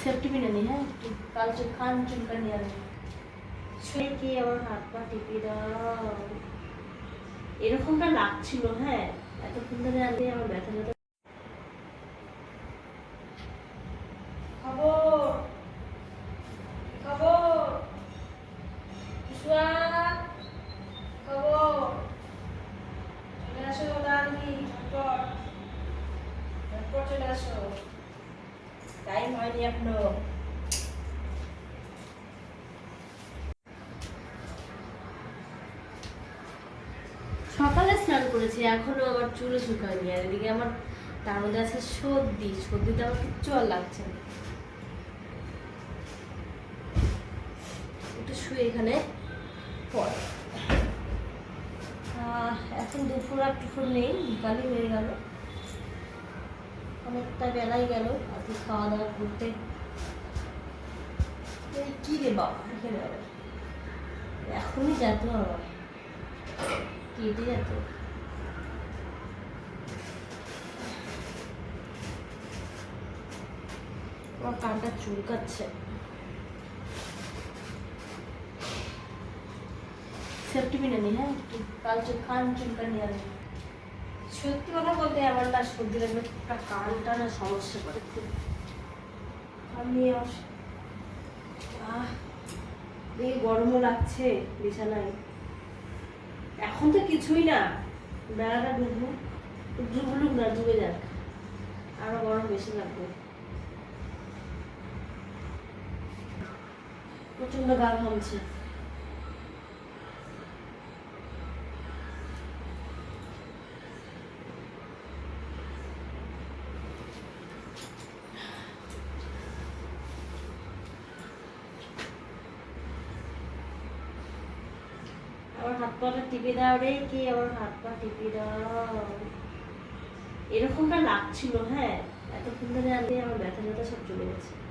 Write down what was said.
Safety পিনে নি হ্যাঁ? একটু কাল চুল খান চুলকা নিয়ে আসবে ছুঁয়ে কি আমার হাত পা টিপে দাও। এরকমটা লাগছিল হ্যাঁ? এতক্ষণ ধরে আগে আমার ব্যথা ব্যথা খবর? খবর? চলে আসো তাড়াতাড়ি ঝটপট। ঝটপট চলে আসো। টাইম হয়নি এখনও সকালে স্নান করেছি, এখনও আমার চুলে শুকায়নি, আর এদিকে আমার তার মধ্যে আছে সর্দি। সর্দিতে আমার কিচ্ছু আর লাগছে। না একটু শুয়ে এখানে পর এখন দুপুর আর টুপুর নেই, বিকালই হয়ে গেল। অনেকটা বেলাই গেল, আজকে খাওয়া দাওয়া করতে কি রে বাবা এখানে এখনই যেত আবার। কেটে যেত। আমার কানটা চুলকাচ্ছে। সেফটি পিনে নি হ্যাঁ? কাল চুল খান চুলকা নিয়ে আসবে সত্যি কথা বলতে আমার না সর্দি লাগবে একটা কানটা না সমস্যা করে। আমি আহ, এই গরমও লাগছে, বিছানায়। এখন তো কিছুই না। বেড়াটা ডুবু ডুবলুক না, ডুবে যাক। আরও গরম বেশি লাগবে। প্রচণ্ড গা ঘামছে। আমার হাত পাটা টিপে দাও রে, কি আমার হাত পা টিপে দাও? এরকমটা লাগছিল হ্যাঁ। এতক্ষণ ধরে আমি, আমার ব্যথা ব্যথা সব চলে গেছে।